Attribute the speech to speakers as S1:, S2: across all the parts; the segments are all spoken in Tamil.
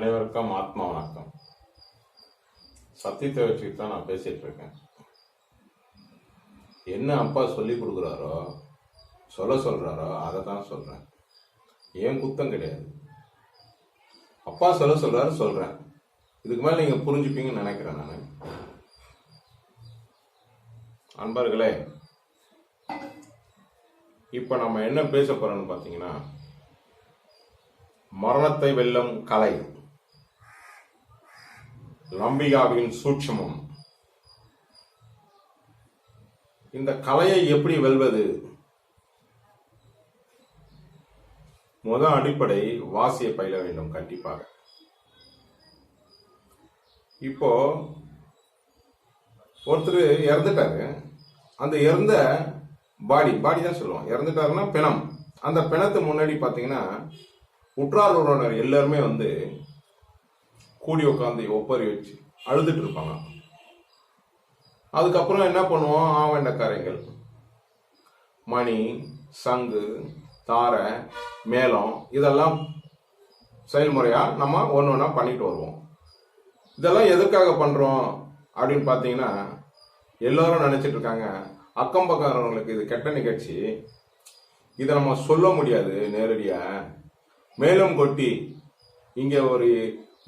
S1: அனைவருக்கும் ஆத்மா வணக்கம். சத்தியத்தை வச்சுக்கிட்டு தான் நான் பேசிட்டு இருக்கேன். என்ன அப்பா சொல்லி கொடுக்குறாரோ சொல்ல சொல்கிறாரோ அதை தான் சொல்கிறேன் ஏன் குத்தம் கிடையாது? அப்பா சொல்ல சொல்கிறாரு சொல்கிறேன் இதுக்கு மேலே நீங்கள் புரிஞ்சுப்பீங்கன்னு நினைக்கிறேன் நான். அன்பர்களே இப்போ நம்ம என்ன பேச போகிறோம்னு பார்த்தீங்கன்னா மரணத்தை வெல்லும் கலை. லம்பிகாவின் சூட்சமம். இந்த கலையை எப்படி வெல்வது? முத அடிப்படை வாசியை பயில வேண்டும் கண்டிப்பாக. இப்போ ஒருத்தர் இறந்துட்டாரு. அந்த இறந்த பாடி பாடி தான் சொல்லுவோம் இறந்துட்டாருன்னா பிணம். அந்த பிணத்து முன்னாடி பார்த்தீங்கன்னா உற்றார் உறவினர் எல்லாருமே வந்து கூடி உட்காந்து ஒப்பரி வச்சு அழுதுட்டு இருப்பாங்க அதுக்கப்புறம் என்ன பண்ணுவோம்? ஆவண்டக்காரங்கள் மணி சங்கு தாரை மேளம் இதெல்லாம் செயல்முறையாக நம்ம ஒன்று ஒன்றா பண்ணிட்டு வருவோம். இதெல்லாம் எதுக்காக பண்ணுறோம் அப்படின்னு பார்த்தீங்கன்னா எல்லோரும் நினச்சிட்டு இருக்காங்க. அக்கம் பக்கங்களுக்கு இது கெட்ட நிகழ்ச்சி. இதை நம்ம சொல்ல முடியாது நேரடியாக மேலும் கொட்டி இங்கே ஒரு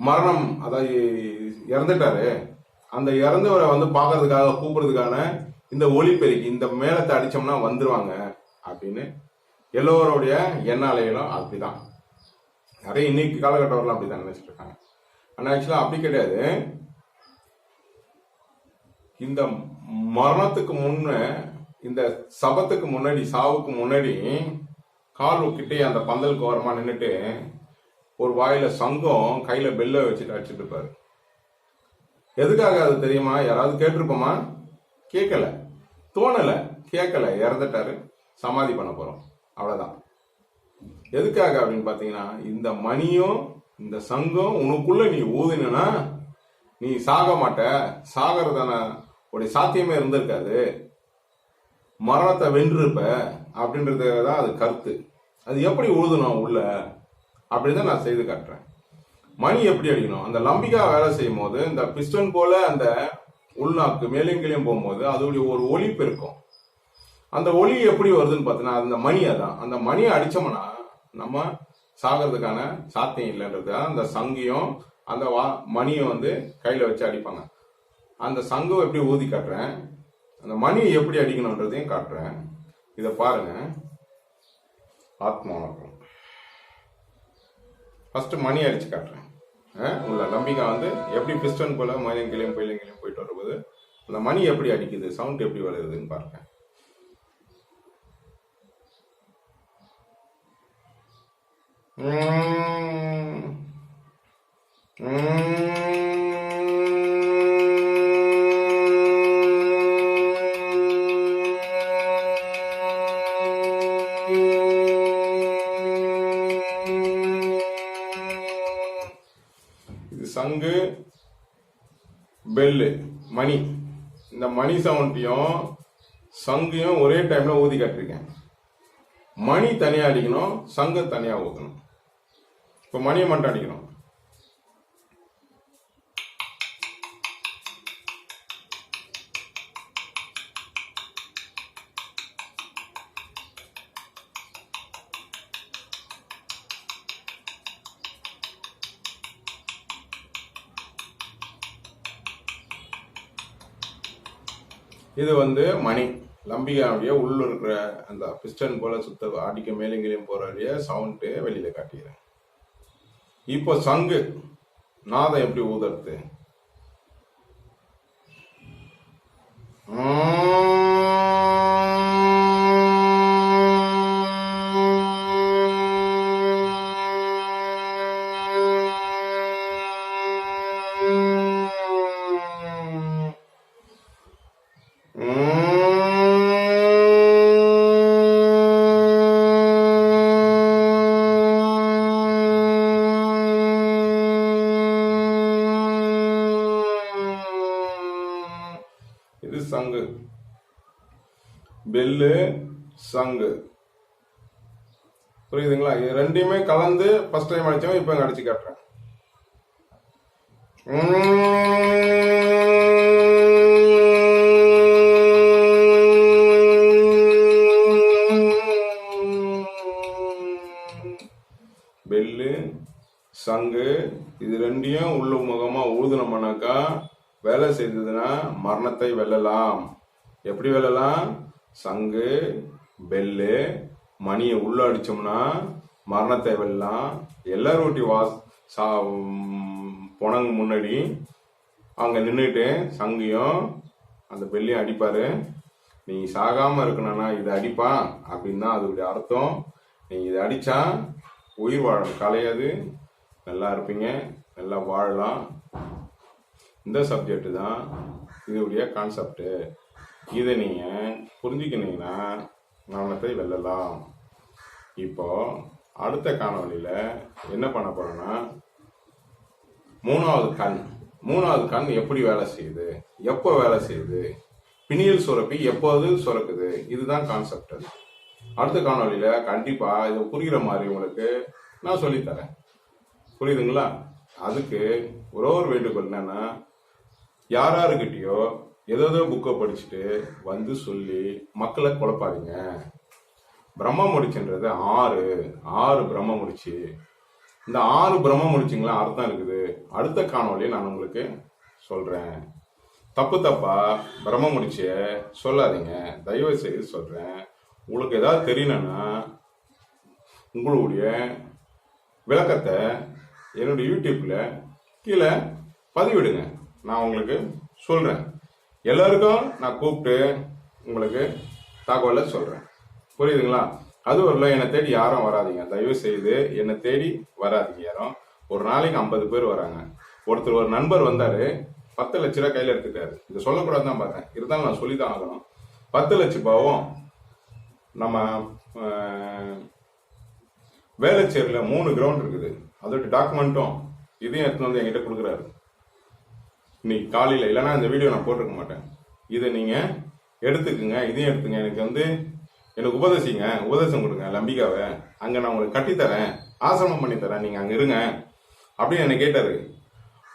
S1: மரணம் அதாவது இறந்துட்டாரு. அந்த இறந்தவரை வந்து பார்க்கறதுக்காக கூப்பிடுறதுக்கான இந்த ஒளிப்பெருக்கி இந்த மேளத்தை அடிச்சோம்னா வந்துருவாங்க அப்படின்னு எல்லோருடைய எண்ணாலைகளும் அப்படிதான். நிறைய இன்னைக்கு காலகட்டம்லாம் அப்படிதான் நினைச்சிட்டு இருக்காங்க. ஆனா ஆக்சுவலா அப்படி கிடையாது. இந்த மரணத்துக்கு முன்ன இந்த சபத்துக்கு முன்னாடி சாவுக்கு முன்னாடி கால் கிட்டே அந்த பந்தலுக்கு ஓரமா நின்றுட்டு ஒரு வாயில சங்கம் கையில பெல்ல வச்சுட்டு அடிச்சுட்டு இருப்பாரு. எதுக்காக அது தெரியுமா? யாராவது கேட்டிருப்போமா? கேட்கல. தோணல. கேட்கல. இறந்துட்டாரு. சமாதி பண்ண போறோம். அவ்வளவுதான். எதுக்காக அப்படின்னு பாத்தீங்கன்னா இந்த மணியும் இந்த சங்கம் உனக்குள்ள நீ ஊதினா நீ சாக மாட்ட. சாகிறதான உடைய சாத்தியமே இருந்திருக்காது. மரணத்தை வென்றிருப்ப அப்படின்றது தான் அது கருத்து. அது எப்படி ஊதணும் உள்ள? அப்படிதான் தான் நான் செய்து காட்டுறேன். மணி எப்படி அடிக்கணும்? அந்த லம்பிகா வேலை செய்யும் போது இந்த பிஸ்டன் போல அந்த உள்நாக்கு மேலும் கீழையும் போகும்போது அதோடைய ஒரு ஒலிப்பு பெருக்கும். அந்த ஒலி எப்படி வருதுன்னு பார்த்தீங்கன்னா அந்த மணி அதான். அந்த மணியை அடிச்சோம்னா நம்ம சாகிறதுக்கான சாத்தியம் இல்லைன்றது அந்த சங்கியும் அந்த வா மணியை வந்து கையில் வச்சு அடிப்பாங்க. அந்த சங்கம் எப்படி ஊதி காட்டுறேன்? அந்த மணியை எப்படி அடிக்கணுன்றதையும் காட்டுறேன். இதை பாருங்க. ஆத்மா வணக்கம் ஃபர்ஸ்ட் மணி அடித்து காட்டுறேன் உள்ள நம்பிக்கை வந்து எப்படி பிஸ்டன் போல மயிலும் கிளையும் பயிலும் கிளையும் போயிட்டு வரும்போது அந்த மணி எப்படி அடிக்குது சவுண்ட் எப்படி வருதுன்னு பாருங்க உம். பெல்லு மணி இந்த மணி சவுண்டையும் சங்கையும் ஒரே டைம்ல ஊதி கட்டிருக்கேன். மணி தனியாக அடிக்கணும் சங்கு தனியாக ஊற்றணும் இப்போ மணியை மட்டும் அடிக்கணும் இது வந்து மணி. லம்பிகாவுடைய உள்ள இருக்கிற அந்த பிஸ்டன் போல சுத்த அடிக்க மேலங்கிலையும் போறடைய சவுண்டு வெளியில காட்டிக்கிறேன். இப்போ சங்கு. நாதம் எப்படி ஊதுறது? எள்ளு சங்கு. புரியுதுங்களா? இது ரெண்டையுமே கலந்து ஃபர்ஸ்ட் டைம் அடிச்சவன் இப்போ அடிச்சு காட்டுறேன். பெல்லு சங்கு இது ரெண்டையும் உள்ள முகமா ஊதுனோம்னாக்கா வேலை செய்ததுன்னா மரணத்தை வெல்லலாம். எப்படி வெல்லலாம்? சங்கு பெல்லு மணியை உள்ள அடிச்சோம்னா மரணத்தை வெல்லாம் எல்லாரும் ஒட்டி வாஸ் சா போனங்க முன்னாடி அவங்க நின்றுட்டு சங்கையும் அந்த பெல்லையும் அடிப்பார். நீ சாகாமல் இருக்கணும்னா இதை அடிப்பான் அப்படின்னு தான் அதோடைய அர்த்தம். நீ இதை அடித்தா உயிர் வாழும் கலையாது. நல்லா இருப்பீங்க நல்லா வாழலாம். இந்த சப்ஜெக்ட் தான் இதோடைய கான்செப்டு இதை நீங்கள் புரிஞ்சுக்கினீங்கன்னா மரணத்தை வெல்லலாம். இப்போ அடுத்த காணொலியில் என்ன பண்ண போகிறோன்னா மூணாவது கண். மூணாவது கண் எப்படி வேலை செய்யுது? எப்போ வேலை செய்யுது? பிணியல் சுரப்பி எப்போது சுரக்குது? இதுதான் கான்செப்ட் அடுத்த காணொலியில் கண்டிப்பாக இது புரிகிற மாதிரி உங்களுக்கு நான் சொல்லித்தரேன். புரியுதுங்களா? அதுக்கு ஒரே ஒரு வேண்டுகோள் என்னென்னா யார் யாருக்கிட்டேயோ ஏதோ புக்கை படிச்சுட்டு வந்து சொல்லி மக்களை குழப்பாதீங்க. பிரம்ம முடிச்சுன்றது ஆறு. ஆறு பிரம்ம முடிச்சு. இந்த ஆறு பிரம்ம முடிச்சுங்களா? அர்த்தம் இருக்குது. அடுத்த காணொலியை நான் உங்களுக்கு சொல்கிறேன் தப்பு தப்பா பிரம்ம முடிச்ச சொல்லாதீங்க. தயவு செய்து சொல்கிறேன் உங்களுக்கு ஏதாவது தெரியணும்னா உங்களுடைய விளக்கத்தை என்னுடைய யூடியூப்பில் கீழே பதிவிடுங்க. நான் உங்களுக்கு சொல்கிறேன் எல்லாருக்கும் நான் கூப்பிட்டு உங்களுக்கு தகவலை சொல்றேன். புரியுதுங்களா? அது ஒரு என்னை தேடி யாரும் வராதீங்க. தயவு செய்து என்னை தேடி வராதீங்க யாரும். ஒரு நாளைக்கு ஐம்பது பேர் வராங்க. ஒருத்தர் ஒரு நண்பர் வந்தாரு. பத்து லட்ச ரூபா கையில எடுத்துட்டாரு. இதை சொல்லக்கூடாது தான் பார்த்தேன் இருந்தாலும் நான் சொல்லி தான் ஆகணும். பத்து லட்ச ரூபாவும் நம்ம வேலைச்சேரியில் மூணு கிரவுண்ட் இருக்குது. அதோட டாக்குமெண்ட்டும் இதையும் எடுத்துன்னு வந்து என்கிட்ட கொடுக்குறாரு. இன்னைக்கு காலையில் இல்லைன்னா இந்த வீடியோ நான் போட்டிருக்க மாட்டேன். இதை நீங்கள் எடுத்துக்குங்க இதையும் எடுத்துங்க. எனக்கு வந்து எனக்கு உபதேசிங்க உபதேசம் கொடுங்க லம்பிகாவை. அங்கே நான் உங்களுக்கு கட்டித்தரேன் ஆசிரமம் பண்ணி தரேன் நீங்கள் அங்கே இருங்க அப்படின்னு என்னை கேட்டார்.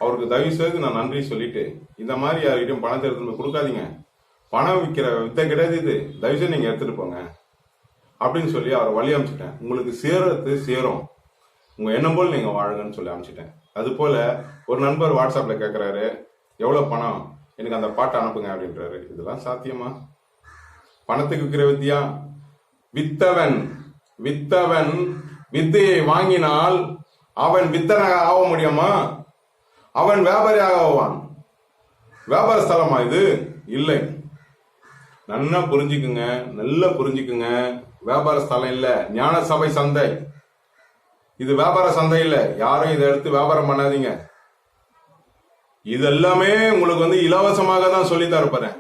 S1: அவருக்கு தயவு செய்து நான் நன்றி சொல்லிட்டு இந்த மாதிரி யார்கிட்டையும் பணத்தை எடுத்துட்டு கொடுக்காதீங்க. பணம் விற்கிற வித்தை கிடையாது இது. தயவு செய்து நீங்கள் எடுத்துகிட்டு போங்க அப்படின்னு சொல்லி அவரை வழி அமைச்சிட்டேன். உங்களுக்கு சேரத்து சேரும். உங்கள் எண்ணம் போல் நீங்கள் வாழுங்கன்னு சொல்லி அனுப்பிச்சிட்டேன் அது போல் ஒரு நண்பர் வாட்ஸ்அப்பில் கேட்குறாரு எவ்வளவு பணம்? எனக்கு அந்த பாட்டை அனுப்புங்க அப்படின்றாரு. இதெல்லாம் சாத்தியமா? பணத்துக்கு விற்கிற வித்தியா? வித்தவன் வித்தவன் வித்தையை வாங்கினால் அவன் வித்தனாக ஆக முடியுமா? அவன் வியாபாரியாக ஆவான் வியாபார ஸ்தலமா இது? இல்லை. நல்லா புரிஞ்சுக்குங்க நல்லா புரிஞ்சுக்குங்க. வியாபார ஸ்தலம் இல்ல. ஞான சபை சந்தை. இது வியாபார சந்தை இல்ல. யாரும் இதை எடுத்து வியாபாரம் பண்ணாதீங்க. இதெல்லாமே உங்களுக்கு வந்து இலவசமாக தான் சொல்லி தரப்போறேன்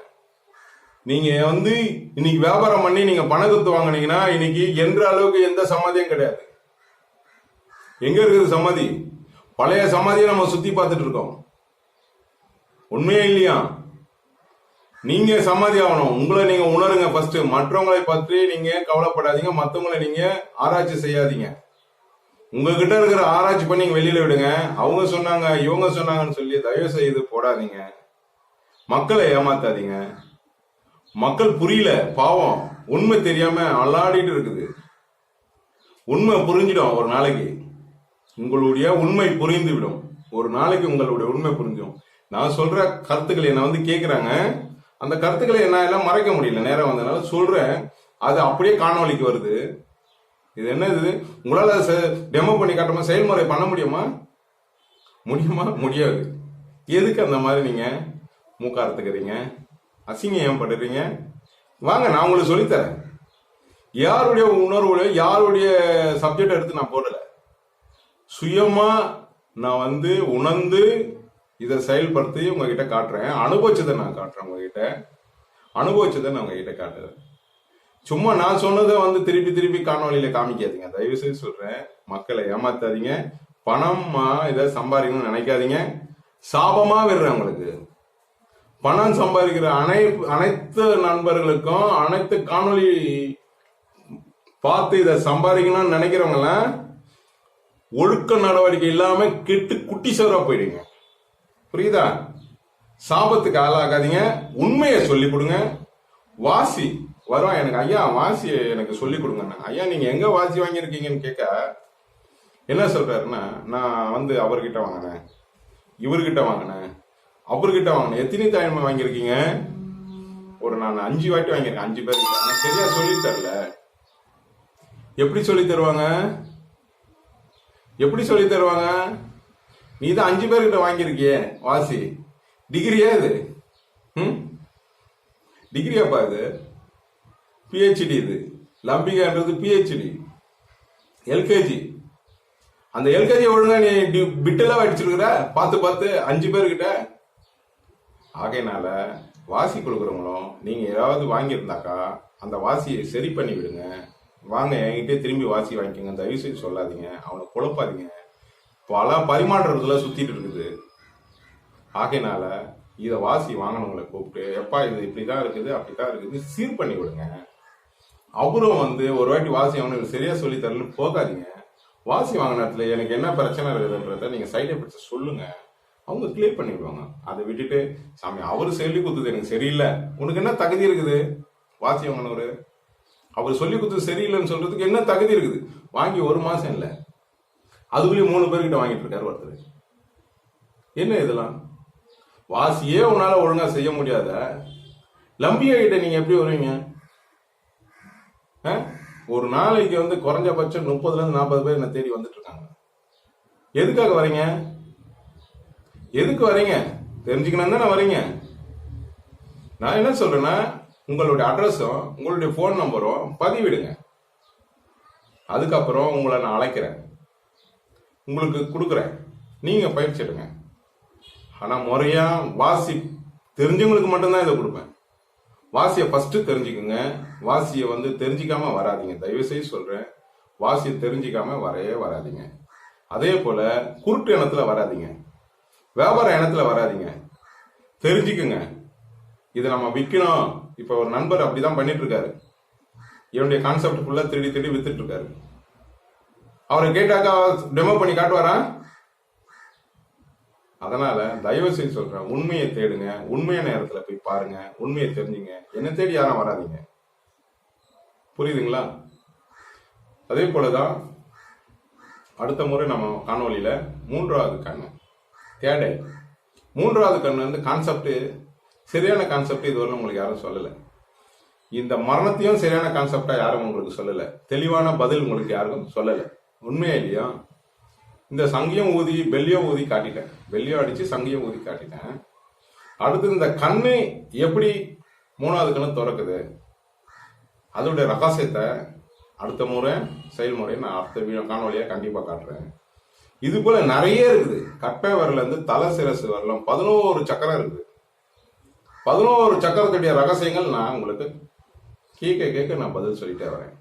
S1: நீங்க வந்து இன்னைக்கு வியாபாரம் பண்ணி நீங்க பணத்தை வாங்கினீங்கன்னா இன்னைக்கு என்ற அளவுக்கு எந்த சமாதியும் கிடையாது. எங்க இருக்குது சமாதி? பழைய சமாதியை நம்ம சுத்தி பார்த்துட்டு இருக்கோம். உண்மையா இல்லையா? நீங்க சமாதி ஆகணும். உங்களை நீங்க உணருங்க ஃபர்ஸ்ட் மற்றவங்களை பற்றி நீங்க கவலைப்படாதீங்க. மற்றவங்களை நீங்க ஆராய்ச்சி செய்யாதீங்க. உங்ககிட்ட இருக்கிற ஆராய்ச்சி பண்ணி வெளியில விடுங்க. அவங்க சொன்னாங்க இவங்க சொன்னாங்கன்னு சொல்லி தயவு செய்து போடாதீங்க. மக்களை ஏமாத்தாதீங்க. மக்கள் புரியல பாவம். உண்மை தெரியாம அல்லாடிட்டு இருக்குது. உண்மை புரிஞ்சிடும் ஒரு நாளைக்கு. உங்களுடைய உண்மை புரிந்து விடும் ஒரு நாளைக்கு உங்களுடைய உண்மை புரிஞ்சிடும். நான் சொல்ற கருத்துக்களை என்ன வந்து கேக்குறாங்க. அந்த கருத்துக்களை என்ன எல்லாம் மறைக்க முடியல. நேரம் வந்ததுனால சொல்றேன். அது அப்படியே காணொலிக்கு வருது. இது என்ன இது? உங்களால டெமோ பண்ணி காட்டுமா செயல்முறை பண்ண முடியுமா? முடியுமா? முடியாது. எதுக்கு அந்த மாதிரி நீங்க மூக்காரத்துக்கிறீங்க? அசிங்கம் ஏன் பண்றீங்க வாங்க நான் உங்களுக்கு சொல்லித்தரேன். யாருடைய உணர்வுலையும் யாருடைய சப்ஜெக்ட் எடுத்து நான் போடல. சுயமா நான் வந்து உணர்ந்து இதை செயல்படுத்தி உங்ககிட்ட காட்டுறேன். அனுபவிச்சதை நான் காட்டுறேன் உங்ககிட்ட. அனுபவிச்சதை நான் உங்ககிட்ட காட்டுறேன். சும்மா நான் சொன்னதை வந்து திருப்பி திருப்பி காணொலியில காமிக்காதீங்க. தயவு செய்து சொல்றேன். மக்களை ஏமாத்தாதீங்க. பணமா இதை சம்பாதிக்கணும்னு நினைக்காதீங்க. சாபமா விடுறேன் உங்களுக்கு. பணம் சம்பாதிக்கிற அனை அனைத்து நண்பர்களுக்கும் அனைத்து காணொளி பார்த்து இதை சம்பாதிக்கணும்னு நினைக்கிறவங்கள ஒழுக்க நடவடிக்கை இல்லாம கெட்டு குட்டி சோறா போயிடுங்க. புரியுதா? சாபத்துக்கு ஆளாகாதீங்க. உண்மையை சொல்லி கொடுங்க. வாசி. வரும். எனக்கு ஐயா வாசி எனக்கு சொல்லி கொடுங்கண்ணா. ஐயா நீங்க எங்க வாசி வாங்கியிருக்கீங்கன்னு கேட்க என்ன சொல்றாருன்னா நான் வந்து அவர்கிட்ட வாங்கினேன். இவர்கிட்ட வாங்கினேன். அவர்கிட்ட வாங்கினேன். எத்தனை தாய்மை வாங்கியிருக்கீங்க? ஒரு நான் அஞ்சு வாட்டி வாங்கியிருக்கேன். அஞ்சு பேர் நான் சரியா சொல்லி தரல. எப்படி சொல்லி தருவாங்க? எப்படி சொல்லி தருவாங்க? நீ தான் அஞ்சு பேர்கிட்ட வாங்கியிருக்கியே வாசி. டிகிரியா இது? ம்? டிகிரியாப்பா இது? பிஹெச்டி இது. லம்பிகான்றது பிஹெச்டி எல்கேஜி அந்த எல்கேஜி ஒழுங்கா நீ பிட்டெல்லாம் அடிச்சிருக்கிற பார்த்து பார்த்து அஞ்சு பேர்கிட்ட ஆகையினால வாசி கொடுக்குறவங்களும் நீங்கள் ஏதாவது வாங்கியிருந்தாக்கா அந்த வாசியை சரி பண்ணி விடுங்க. வாங்க என்கிட்டே திரும்பி வாசி வாங்கிக்கோங்க. தயவு செய்து சொல்லாதீங்க. அவனை குழப்பாதீங்க. பல பரிமாற்றத்தில் சுற்றிட்டு இருக்குது. ஆகையினால இதை வாசி வாங்கினவங்களை கூப்பிட்டு எப்பா இது இப்படி தான் இருக்குது அப்படி தான் இருக்குது. சீர் பண்ணி விடுங்க. அவரும் வந்து ஒரு வாட்டி வாசி அவனுக்கு சரியா சொல்லி தரலன்னு போகாதீங்க. வாசி வாங்கினத்துல எனக்கு என்ன பிரச்சனை இருக்குதுன்றத நீங்க சைட் எஃபெக்ட்ஸ் சொல்லுங்க. அவங்க கிளியர் பண்ணிடுவாங்க. அதை விட்டுட்டு சாமி அவரு சொல்லி கொடுத்தது எனக்கு சரியில்லை. உனக்கு என்ன தகுதி இருக்குது? வாசி வாங்கினவரு. அவர் சொல்லி கொடுத்தது சரியில்லைன்னு சொல்றதுக்கு என்ன தகுதி இருக்குது? வாங்கி ஒரு மாசம் இல்லை. அதுக்குள்ளேயும் மூணு பேர்கிட்ட வாங்கிட்டு இருக்காரு ஒருத்தர். என்ன இதெல்லாம்? வாசியே உன்னால ஒழுங்கா செய்ய முடியாத? லம்பியா கிட்ட நீங்க எப்படி வருவீங்க? ஒரு நாளைக்கு வந்து குறைஞ்சபட்சம் முப்பதுல இருந்து நாற்பது பேர் என்ன தேடி வந்துட்டு இருக்காங்க எதுக்காக வரீங்க? எதுக்கு வரீங்க? தெரிஞ்சுக்கணும் தானே வரீங்க. நான் என்ன சொல்றேன்னா உங்களுடைய அட்ரஸும் உங்களுடைய ஃபோன் நம்பரும் பதிவிடுங்க. அதுக்கப்புறம் உங்களை நான் அழைக்கிறேன். உங்களுக்கு கொடுக்குறேன். நீங்க பயிற்சி எடுங்க. ஆனா முறையா வாசி தெரிஞ்சவங்களுக்கு மட்டும்தான் இதை கொடுப்பேன். வாசியை ஃபஸ்ட்டு தெரிஞ்சுக்குங்க. வாசியை வந்து தெரிஞ்சிக்காம வராதீங்க. தயவு சொல்கிறேன் வாசியை தெரிஞ்சிக்காம வரவே வராதிங்க. அதே போல் குருட்டு இனத்தில் வராதிங்க. வியாபார இனத்துல வராதிங்க. தெரிஞ்சுக்குங்க. இதை நம்ம விற்கணும் இப்போ ஒரு நண்பர் அப்படிதான் பண்ணிட்டு இருக்காரு என்னுடைய கான்செப்ட் ஃபுல்லாக திருடி திருடி வித்துட்டு இருக்காரு அவரை கேட்டாக்கா டெமோ பண்ணி காட்டுவாரா? அதனால தயவு செய்து சொல்றேன் உண்மையை தேடுங்க உண்மையான நேரத்துல போய் பாருங்க உண்மையை தெரிஞ்சுங்க. என்ன தேடி யாரும் வராதீங்க. புரியுதுங்களா? அதே போலதான் அடுத்த முறை நம்ம காணொலியில மூன்றாவது கண்ணு தேடை மூன்றாவது கண்ணு வந்து கான்செப்ட் சரியான கான்செப்ட் இதுவரை உங்களுக்கு யாரும் சொல்லல. இந்த மரணத்தையும் சரியான கான்செப்டா யாரும் உங்களுக்கு சொல்லல. தெளிவான பதில் உங்களுக்கு யாருக்கும் சொல்லல. உண்மையா இல்லையா? இந்த சங்கியம் ஊதி வெள்ளியம் ஊதி காட்டிட்டேன். வெள்ளியம் அடிச்சு சங்கியம் ஊதி காட்டிட்டேன். அடுத்து இந்த கண்ணு எப்படி மூணாவது கண்ணு திறக்குது? அதோடைய ரகசியத்தை அடுத்த முறை செயல்முறை நான் அடுத்த வீடியோ காணொலியாக கண்டிப்பாக காட்டுறேன். இது போல நிறைய இருக்குது. கட்டை வரலேருந்து தலை சிரசு வரலாம் பதினோரு சக்கரம் இருக்குது. பதினோரு சக்கரத்துடைய ரகசியங்கள் நான் உங்களுக்கு கேட்க கேட்க நான் பதில் சொல்லிட்டே வரேன்.